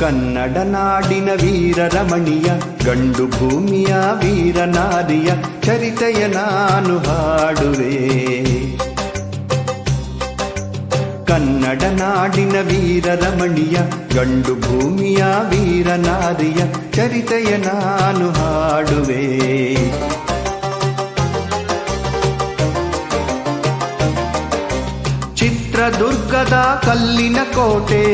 ಕನ್ನಡ ನಾಡಿನ ವೀರ ರಮಣಿಯ, ಗಂಡು ಭೂಮಿಯ ವೀರ ನಾರಿಯ ಚರಿತೆಯ ನಾನು ಹಾಡುವೆ. ಕನ್ನಡ ನಾಡಿನ ವೀರ ರಮಣಿಯ, ಗಂಡು ಭೂಮಿಯ ವೀರ ನಾರಿಯ ಚರಿತೆಯ ನಾನು ಹಾಡುವೆ. ಚಿತ್ರದುರ್ಗದ ಕಲ್ಲಿನ ಕೋಟೆ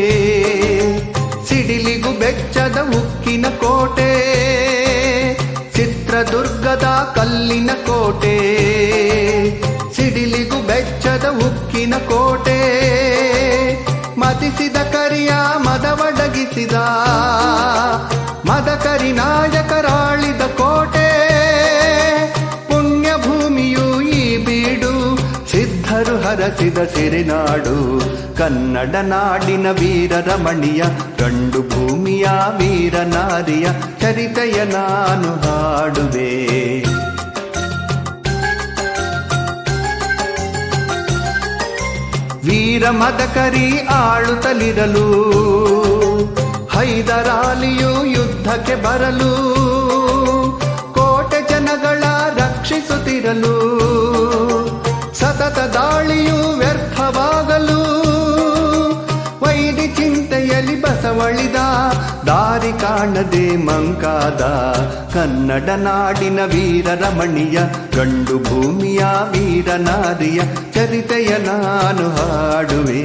ಸಿಡಿಲಿಗು ಬೆಚ್ಚದ ಉಕ್ಕಿನ ಕೋಟೆ, ಚಿತ್ರದುರ್ಗದ ಕಲ್ಲಿನ ಕೋಟೆ. ಸಿಡಿಲಿಗು ಬೆಚ್ಚದ ಉಕ್ಕಿನ ಕೋಟೆ, ಮತಿಸಿದ ಕರಿಯ ಮದವಡಗಿಸಿದ ಮದಕರಿ ನಾಯಕರಾಳಿದ ಹರಸಿದ ಸಿರಿನಾಡು, ಕನ್ನಡ ನಾಡಿನ ವೀರ ರಮಣಿಯ ಗಂಡು ಭೂಮಿಯ ವೀರ ನಾರಿಯ ಚರಿತೆಯ ನಾನು ಹಾಡುವೆ. ವೀರ ಮದಕರಿ ಆಳುತ್ತಲಿರಲು, ಹೈದರಾಲಿಯು ಯುದ್ಧಕ್ಕೆ ಬರಲು, ಕೋಟೆ ಜನಗಳ ರಕ್ಷಿಸುತ್ತಿರಲು, ಸತತ ದಾರಿ ಕಾಣದೆ ಮಂಕಾದ ಕನ್ನಡ ನಾಡಿನ ವೀರ ರಮಣಿಯ, ಗಂಡು ಭೂಮಿಯ ವೀರ ನಾರಿಯ ಚರಿತೆಯ ನಾನು ಹಾಡುವೆ.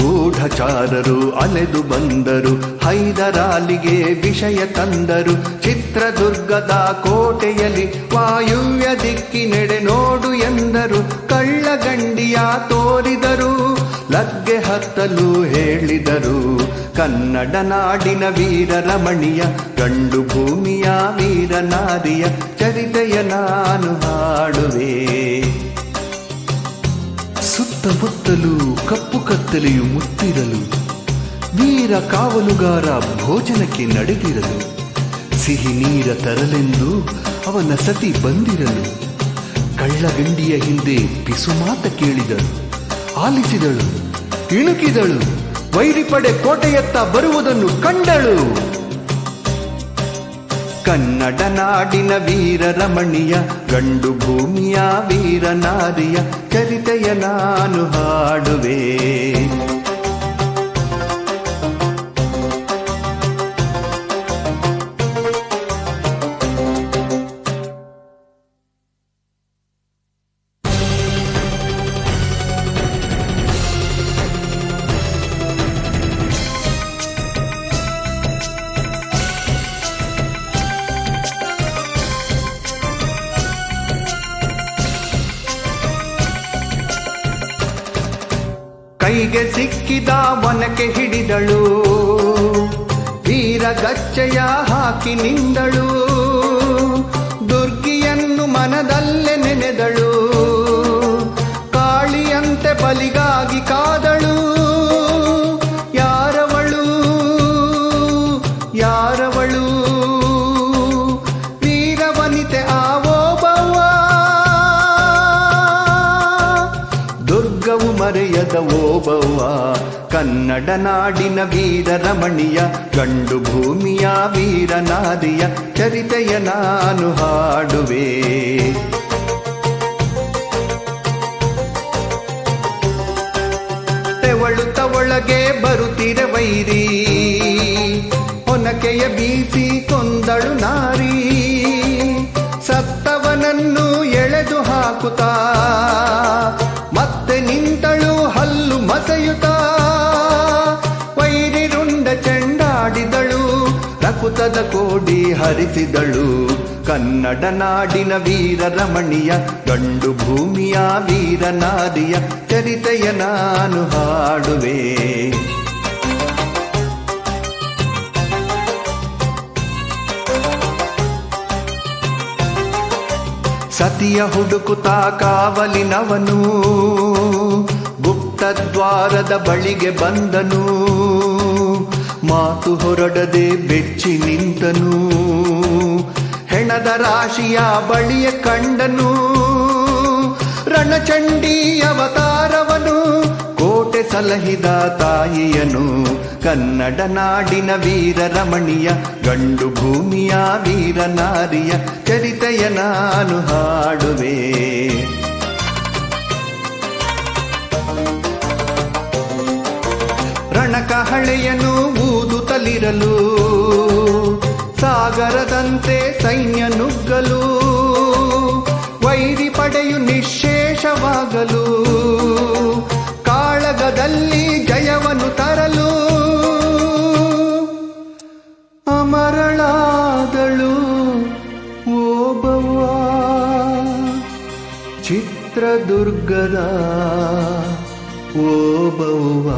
ಗೂಢಚಾರರು ಅಲೆದು ಬಂದರು, ಹೈದರಾಲಿಗೆ ವಿಷಯ ತಂದರು, ಚಿತ್ರದುರ್ಗದ ಕೋಟೆಯಲ್ಲಿ ವಾಯುವ್ಯ ದಿಕ್ಕಿನೆಡೆ ನೋಡು ಎಂದರು ಕಳ್ಳಗಂಡಿಯ ತೋರಿದರು, ಲಗ್ಗೆ ಹತ್ತಲು ಹೇಳಿದರು, ಕನ್ನಡ ನಾಡಿನ ವೀರ ರಮಣಿಯ, ಗಂಡು ಭೂಮಿಯ ವೀರ ನಾರಿಯ ಚರಿತೆಯ ನಾನು ಹಾಡುವೆ. ಸುತ್ತಮುತ್ತಲು ಕಪ್ಪು ಕತ್ತಲೆಯು ಮುತ್ತಿರಲು, ವೀರ ಕಾವಲುಗಾರ ಭೋಜನಕ್ಕೆ ನಡೆದಿರಲು ಸಿಹಿ ನೀರ ತರಲೆಂದು ಅವನ ಸತಿ ಬಂದಿರಲು ಕಳ್ಳಗಂಡಿಯ ಹಿಂದೆ ಪಿಸುಮಾತ ಕೇಳಿದಳು. ಆಲಿಸಿದಳು. ಇಣುಕಿದಳು ವೈರಿಪಡೆ ಕೋಟೆಯತ್ತ ಬರುವುದನ್ನು ಕಂಡಳು. ಕನ್ನಡ ನಾಡಿನ ವೀರ ರಮಣಿಯ, ಗಂಡು ಭೂಮಿಯ ವೀರ ನಾರಿಯ, ಚರಿತೆಯ ನಾನು ಹಾಡುವೆ. ಕೈಗೆ ಸಿಕ್ಕಿದ ಒನಕೆ ಹಿಡಿದಳು. ವೀರ ಗಚ್ಚೆಯ ಹಾಕಿ ನಿಂದಳು. ದುರ್ಗಿಯನ್ನು ಮನದಲ್ಲೇ ನೆನೆದಳು. ಕಾಳಿಯಂತೆ ಬಲಿಗಾಗಿ ಕಾದಳು. ಯಾರವಳು? ಯಾರವಳು ಮರೆಯದ ಓಬವ್ವ ಕನ್ನಡ ನಾಡಿನ ವೀರ ರಮಣಿಯ ಗಂಡು ಭೂಮಿಯ ವೀರ ನಾರಿಯ ಚರಿತೆಯ ನಾನು ಹಾಡುವೆ. ತೆವಳುತ್ತ ಒಳಗೆ ಬರುತ್ತಿರ ವೈರಿ ಹೊನಕೆಯ ಬೀಸಿ ಕೊಂದಳು ನಾರಿ. ಸತ್ತವನನ್ನು ಎಳೆದು ಹಾಕುತ್ತಾ ರಕುತದ ಕೋಡಿ ಹರಿಸಿದಳು. ಕನ್ನಡ ನಾಡಿನ ವೀರ ರಮಣಿಯ, ಗಂಡು ಭೂಮಿಯ ವೀರ ನಾರಿಯ ಚರಿತೆಯ ನಾನು ಹಾಡುವೆ. ಸತಿಯ ಹುಡುಕುತಾ ಕಾವಲಿನವನು, ಗುಪ್ತದ್ವಾರದ ಬಳಿಗೆ ಬಂದನು. ಮಾತು ಹೊರಡದೆ ಬೆಚ್ಚಿ ನಿಂತನು. ಹೆಣದ ರಾಶಿಯ ಬಳಿಯ ಕಂಡನು. ರಣಚಂಡಿ ಅವತಾರವನು. ಕೋಟೆ ಸಲಹಿದ ತಾಯಿಯನು. ಕನ್ನಡ ನಾಡಿನ ವೀರ ರಮಣಿಯ ಗಂಡು ಭೂಮಿಯ ವೀರ ನಾರಿಯ ಚರಿತೆಯ ನಾನು ಹಾಡುವೆ. ರಣಕಹಳೆಯನು ತಲಿರಲು ಸಾಗರದಂತೆ ಸೈನ್ಯ ನುಗ್ಗಲು, ವೈರಿ ಪಡೆಯು ನಿಶೇಷವಾಗಲು ಕಾಳಗದಲ್ಲಿ ಜಯವನ್ನು ತರಲು, ಅಮರಳಾದಳು ಓಬವ್ವ ಚಿತ್ರದುರ್ಗದ ಓಬವ್ವ